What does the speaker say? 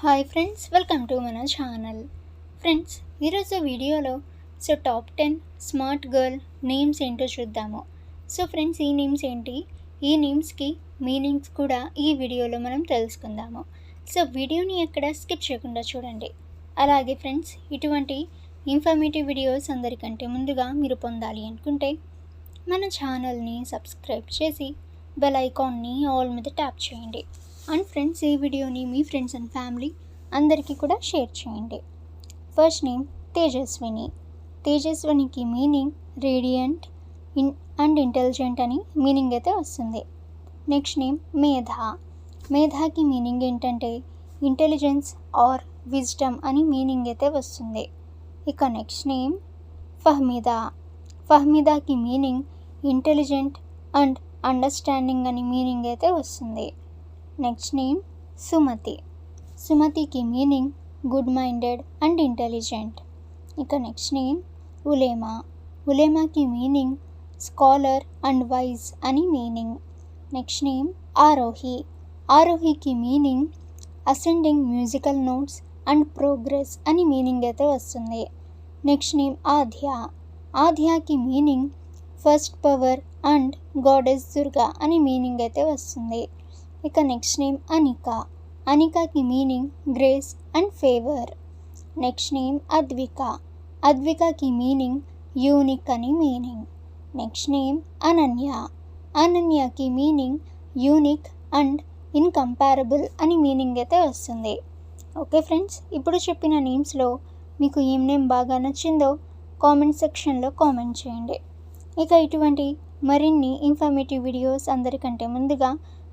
Hi friends welcome to మన channel friends ఈరోజు వీడియోలో so top ten smart girl names ఏంటో చూద్దాము. సో ఫ్రెండ్స్ ఈ నేమ్స్ ఏంటి? ఈ నేమ్స్కి మీనింగ్స్ కూడా ఈ వీడియోలో మనం తెలుసుకుందాము. సో వీడియోని ఎక్కడ స్కిప్ చేయకుండా చూడండి. అలాగే ఫ్రెండ్స్ ఇటువంటి ఇన్ఫర్మేటివ్ వీడియోస్ అందరికంటే ముందుగా మీరు పొందాలి అనుకుంటే మన ఛానల్ని సబ్స్క్రైబ్ చేసి బెల్ ఐకాన్ని ఆల్ మీద ట్యాప్ చేయండి. అండ్ ఫ్రెండ్స్ ఈ వీడియోని మీ ఫ్రెండ్స్ అండ్ ఫ్యామిలీ అందరికీ కూడా షేర్ చేయండి. First name Tejaswini. తేజస్వినికి meaning radiant in and intelligent అని మీనింగ్ అయితే వస్తుంది. Next name Medha. మేధాకి మీనింగ్ ఏంటంటే ఇంటెలిజెన్స్ ఆర్ విజ్డమ్ అని మీనింగ్ అయితే వస్తుంది. ఇక నెక్స్ట్ నేమ్ ఫహ్మిదా. ఫహ్మిదాకి మీనింగ్ ఇంటెలిజెంట్ అండ్ అండర్స్టాండింగ్ అని మీనింగ్ అయితే వస్తుంది. Next name Sumathi సుమతికి meaning good minded and intelligent ఇక నెక్స్ట్ నేమ్ ఉలేమా ఉలేమాకి మీనింగ్ స్కాలర్ అండ్ వైజ్ అని meaning next name Aarohi ఆరోహికి meaning ascending musical notes and progress అని మీనింగ్ అయితే వస్తుంది. Next name Aadhya ఆధ్యాకి meaning first power and goddess Durga అని meaning అయితే వస్తుంది. ఇక next name Anika. అనికాకి meaning grace and favour next name Advika. అద్వికకి meaning unique అని meaning next name Ananya. అనన్యకి meaning unique and incomparable అని మీనింగ్ అయితే వస్తుంది. ఓకే ఫ్రెండ్స్ ఇప్పుడు చెప్పిన నేమ్స్లో మీకు ఏం నేమ్ బాగా నచ్చిందో కామెంట్ సెక్షన్లో కామెంట్ చేయండి. ఇక ఇటువంటి మరిన్ని ఇన్ఫర్మేటివ్ వీడియోస్ అందరికంటే ముందుగా